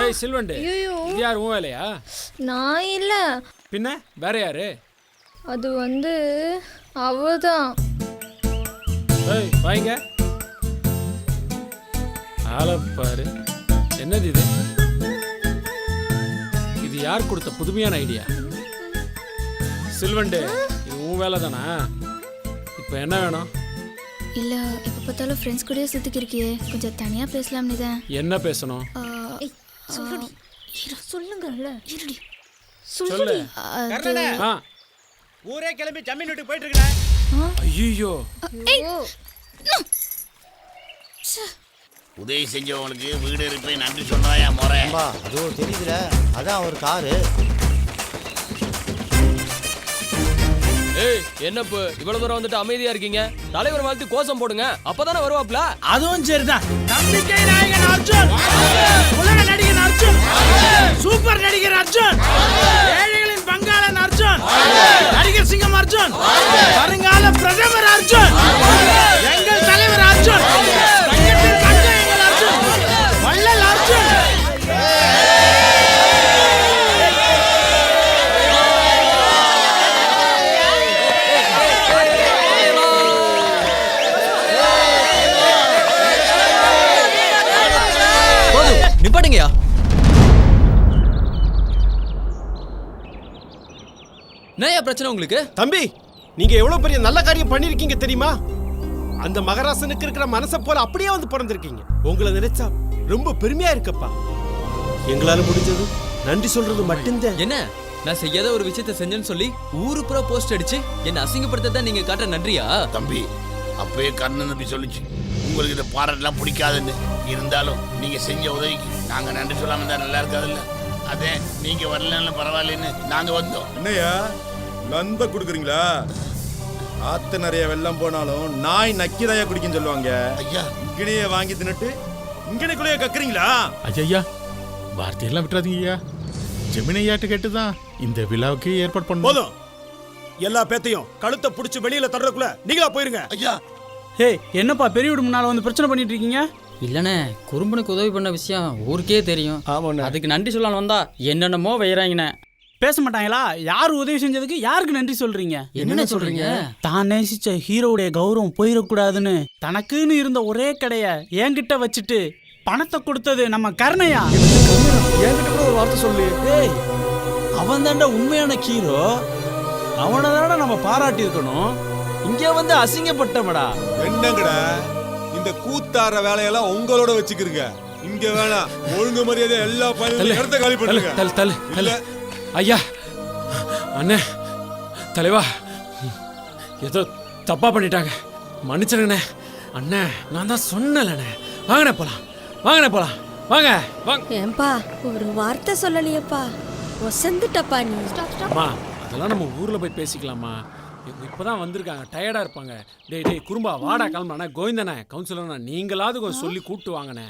ஏய் சில்வண்டு. ஐயோ இது யார் உன் வேலையா? நான் இல்ல. பின்ன? வேற யாரு? அது வந்து அவதான். ஏய் வாங்க. ஆளப்பாரு என்னது இது? இது யார் கொடுத்த புதுமையான ஐடியா சில்வண்டு இது உன் வேலை தானா இப்போ என்ன வேணும்? இல்ல எப்ப பார்த்தாலும் ஃப்ரெண்ட்ஸ் கூடயே சுத்திக்கு இருக்கியே கொஞ்சம் தனியா பேசலாம்னு தான் என்ன பேசணும்? சொல்லுங்கல்ல. இருடி. சொல்லு. கர்ணனே. ஆ. ஊரே கிளம்பி ஜமீன் வீட்டுக்கு போயிட்டு இருக்கேன் ஐயோ உதவி செஞ்சவங்களுக்கு வீடு இருப்பே நன்றி சொன்னாயா முறை? அதோ தெரியுதுல. அதான் ஒரு காரு. ஏய் என்னப்பு? இவ்வளவு தூரம் வந்துட்டு அமைதியா இருக்கீங்க? தலைவர் வாழ்த்து கோஷம் போடுங்க. அப்பதானே வருவாப்ல அதுவும் சரிதான். நம்பிக்கை நாயகன் அர்ஜுன். உலக நடிகன் அர்ஜுன். சூப்பர் நடிகர் அர்ஜுன். ஏழைகளின் பங்காளன் அர்ஜுன். நடிகர் சிங்கம் அர்ஜுன். வருங்கால பிரதமர் அர்ஜுன். எங்கள் தலைவர் அர்ஜுன். என்னய்யா பிரச்சனை உங்களுக்கு? தம்பி நீங்க எவ்வளவு பெரிய நல்ல காரியம் பண்ணிருக்கீங்க தெரியுமா? அந்த மகராசனுக்கு இருக்கிற மனசை போல அப்படியே வந்து பிறந்திருக்கீங்க. உங்களை நினைச்சா ரொம்ப பெருமையா இருக்கப்பா. எங்களால முடிஞ்சது நன்றி சொல்றது மட்டும்தான். என்ன? நான் செய்யாத ஒரு விஷயத்தை செஞ்சேன்னு சொல்லி ஊரு பூரா போஸ்ட் அடிச்சு என்ன அசிங்கப்படுத்த தான் நீங்க காட்டுற நன்றியா? தம்பி அப்பவே கண்ணன் தம்பி சொல்லுச்சு. உங்களுக்கு இந்த பாராட்டெல்லாம் பிடிக்காதுன்னு. இருந்தாலும் நீங்க செஞ்ச உதவிக்கு நாங்க நன்றி சொல்லாம இருந்தா நல்லா இருக்காதுல்ல? அதே நீங்க வரலன்னு பரவாயில்லன்னு நாங்க வந்தோம். என்னய்யா? லந்த குடுக்குறீங்களா? ஆத்து நிறைய வெள்ளம் போனாலும் நாய் நக்கிதாயா குடிக்குன்னு சொல்லுவாங்க. ஐயா. இங்கனையே வாங்கி தின்னுட்டு இங்கனைக்குள்ளேயே கக்குறீங்களா? ஐயா வார்த்தையெல்லாம் விட்டுறாதீங்க ஐயா. ஜெமினையாட்டு கேட்டு தான் இந்த விழாவுக்கு ஏற்பாடு பண்ணோம் போதும். எல்லா பேத்தையும் கழுத்தை புடிச்சு வெளியில தர்றதுக்குள்ள நீங்களா போயிருங்க. ஐயா. ஏய் என்னப்பா பெரிய வீடு முன்னால வந்து பிரச்சனை பண்ணிட்டு இருக்கீங்க? இல்லண்ணே குறும்பனுக்கு உதவி பண்ண விஷயம் ஊருக்கே தெரியும். அதுக்கு நன்றி சொல்லலாம் வந்தா என்னென்னமோ வைறாங்கண்ணே பேச மாட்டாங்களா யார் உதவி செஞ்சதுக்கு யாருக்கு நன்றி சொல்றீங்க? என்னண்ணே சொல்றீங்க? தான் நேசிச்ச ஹீரோவுடைய கௌரவம் போயிடக்கூடாதுன்னு தனக்குன்னு இருந்த ஒரே கடைய என்கிட்ட வச்சுட்டு பணத்தை கொடுத்தது நம்ம கருணையா? என்கிட்ட கூட ஒரு வார்த்தை சொல்லு. ஏய் அவன் தாண்டா உண்மையான ஹீரோ. அவனை தானே நம்ம பாராட்டி இருக்கணும் இங்க வந்து அசிங்கப்பட்டவடா என்னங்கடா? இந்த கூத்தார வேலையெல்லாம் உங்களோட வச்சுக்கிறீங்க இங்க வேணாம். ஒழுங்கு மரியாதை எல்லா பையனும் இடத்த காலி பண்ணுங்க ஐயா அண்ணே தலைவா. ஏதோ தப்பா பண்ணிட்டாங்க. மன்னிச்சிருங்கண்ணே. அண்ணே நான் தான் சொன்னலண்ணே வாங்கண்ணே போலாம். வாங்கண்ணே போலாம். வாங்க வாங்க ஏன்பா ஒரு வார்த்தை சொல்லலையேப்பா. ஒசந்துட்டப்பா நீ. அம்மா அதெல்லாம் நம்ம ஊர்ல போய் பேசிக்கலாமா? இவங்க இப்பதான் வந்திருக்காங்க. டயர்டா இருப்பாங்க. டேய் டேய் குறும்பா வாடா கிளம்புறானே கோவிந்தண்ணே கவுன்சிலர்ண்ணா நீங்களாவது கொஞ்சம் சொல்லி கூப்பிட்டு வாங்கண்ணே.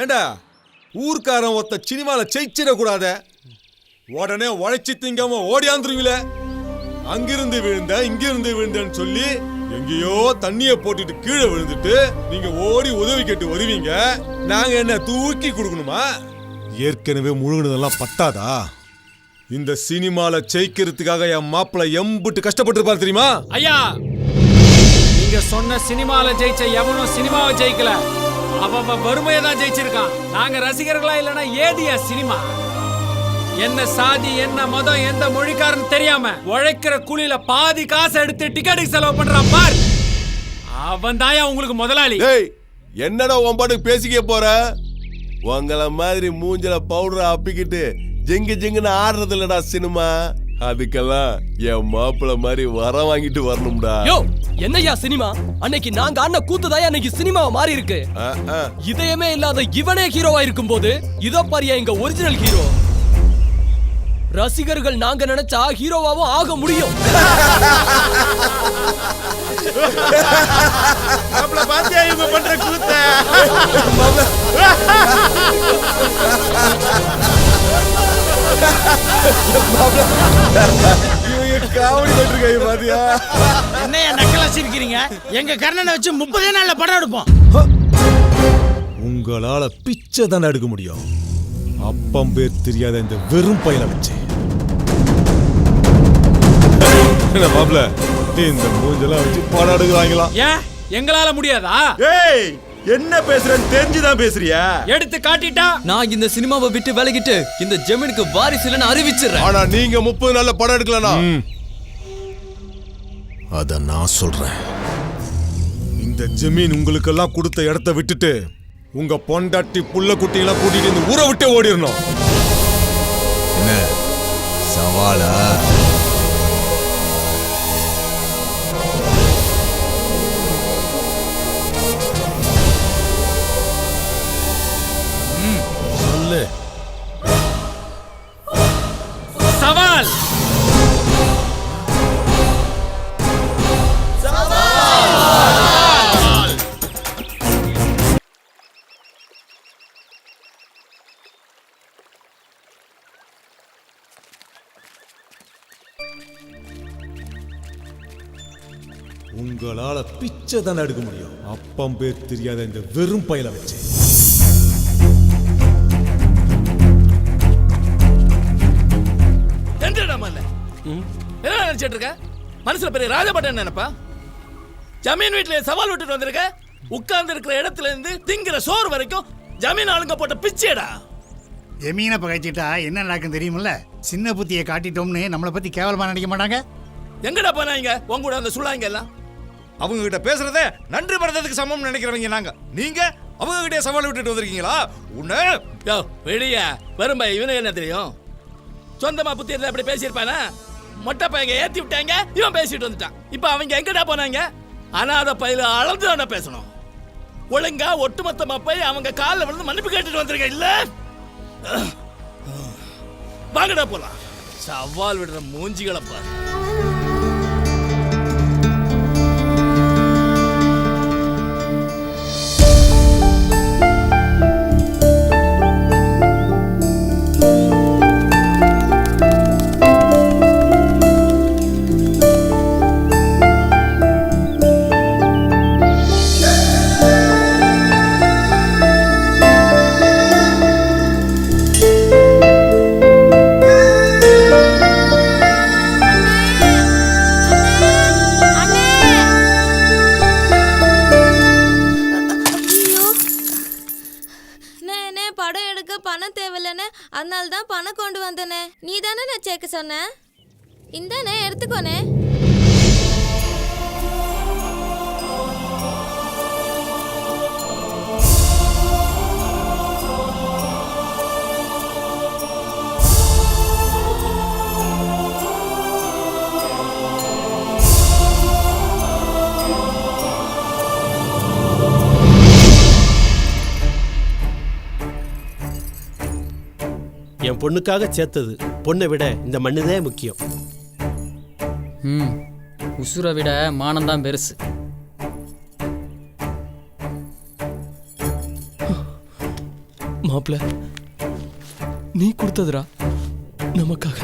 ஏண்டா? ஊர்க்காரன் ஒருத்த சினிமால ஜெயிச்சிடக்கூடாத. உடனே உழைச்சி திங்காம ஓடியாந்துருவீல அங்கிருந்து விழுந்த இங்கிருந்து விழுந்தேன்னு சொல்லி எங்கேயோ தண்ணிய போட்டுட்டு கீழே விழுந்துட்டு நீங்க ஓடி உதவி கேட்டு வருவீங்க. நாங்க என்ன தூக்கி கொடுக்கணுமா? ஏற்கனவே முழுகினதெல்லாம் பத்தாதா? இந்த சினிமால ஜெயிக்கிறதுக்காக என் மாப்பிள்ள எம்புட்டு கஷ்டப்பட்டிருப்பார் தெரியுமா? ஐயா நீங்க சொன்ன சினிமால ஜெயிச்ச எவனும் சினிமாவை ஜெயிக்கல. அவன் வறுமையை தான் ஜெயிச்சிருக்கான். நாங்க ரசிகர்களா இல்லைன்னா ஏதியா சினிமா? என்ன சாதி என்ன மதம் எந்த மொழிக்காரன் தெரியாம உழைக்கிற கூலியில பாதி காசு எடுத்து டிக்கெட்டுக்கு செலவு பண்றான் பார். அவன் தாயா உங்களுக்கு முதலாளி. டேய் என்னடா உன் பாட்டுக்கு பேசிக்க போற? உங்கள மாதிரி மூஞ்சில பவுடர் அப்பிக்கிட்டு ஜெங்கு ஜெங்குன்னு ஆடுறது இல்லடா சினிமா. அதுக்கெல்லாம் என் மாப்பிள்ள மாதிரி வர வாங்கிட்டு வரணும்டா. யோ என்னய்யா சினிமா? அன்னைக்கு நாங்க ஆடின கூத்துதாயா அன்னைக்கு சினிமாவை மாறி இருக்கு ஆ, ஆ. இதயமே இல்லாத இவனே ஹீரோவா இருக்கும்போது இதோ பாரியா எங்க ஒரிஜினல் ஹீரோ ரசிகர்கள் நாங்க நினைச்சா ஹீரோவாவும் ஆக முடியும். காமெடி பண்றாங்க பாத்தியா? என்னைய நக்கலா சிரிக்கிறீங்க எங்க கர்ணனை வச்சு முப்பதே நாள்ல படம் எடுப்போம். உங்க உங்களால பிச்சை தானே எடுக்க முடியும். அப்பம் பேர் தெரியாத இந்த வெறும் பையனை வச்சு. மாப்ள இந்த மூஞ்செல்லாம் வச்சு படம் எடுக்கிறாங்களா ஏன்? எங்களால முடியாதா? ஏய் என்ன பேசுறேன்னு தெரிஞ்சுதான் பேசுறியா. எடுத்து காட்டிட்டா? நான் இந்த சினிமாவை விட்டு விலகிட்டு இந்த ஜெமினுக்கு வாரிசு இல்லைன்னு அறிவிச்சிடுறேன். ஆனா நீங்க முப்பது நாள்ல படம் எடுக்கலனா? அத நான் சொல்றேன். இந்த ஜமீன் உங்களுக்கெல்லாம் கொடுத்த இடத்த விட்டுட்டு உங்க பொண்டாட்டி புள்ள குட்டியெல்லாம் கூட்டிட்டு இந்த ஊரை விட்டு ஓடிடணும் என்ன? சவாலா? உங்களால பிச்சை தானே எடுக்க முடியும். அப்பம் பேர் தெரியாத இந்த வெறும் பையனை வச்சு. என்ன நினைச்சிட்டு இருக்க? மனசுல பெரிய ராஜபட்டன் நினைப்பா? ஜமீன் வீட்டுல சவால் விட்டுட்டு வந்திருக்க? உட்கார்ந்து இருக்கிற இடத்துல இருந்து திங்கிற சோறு வரைக்கும் ஜமீன் ஆளுங்க போட்ட பிச்சைடா ஜமீனை பகைச்சிட்டா என்ன நடக்கும் தெரியுமில்ல? சின்ன புத்தியை காட்டிட்டோம்னு நம்மளை பத்தி கேவலமா நினைக்க மாட்டாங்க? எங்கடா போனாங்க? உங்க கூட அந்த சுள்ளாங்க எல்லாம் அவங்க கிட்ட பேசுறத நன்றி மறந்ததுக்கு சமம் நினைக்கிறவங்க நாங்க. நீங்க அவங்க கிட்ட சவால் விட்டுட்டு வந்திருக்கீங்களா? உன்ன? யோ வெளிய வரும்பா இவனுக்கு என்ன தெரியும்? சொந்தமா புத்தி இருந்தா அப்படி பேசியிருப்பானா? மொட்டை பையங்க ஏத்தி விட்டாங்க இவன் பேசிட்டு வந்துட்டான். இப்போ அவங்க எங்கடா போனாங்க? அனாத பையில அளந்து தானே பேசணும். ஒழுங்கா ஒட்டுமொத்தமா போய் அவங்க காலில் விழுந்து மன்னிப்பு கேட்டுட்டு வந்திருக்க இல்ல? வாங்கடா போலாம். சவால் விடுற மூஞ்சிகளை பாரு. கொண்டு வந்தனே. நீ தானே நான் சேர்க்க சொன்ன? இந்தானே எடுத்துக்கோனே. பொண்ணுக்காக சேர்த்தது. பொண்ணை விட இந்த மண்ணுதே முக்கியம். ம் உசுரை விட மானம்தான் பெருசு. மாப்பிள்ள நீ கொடுத்ததுடா. நமக்காக.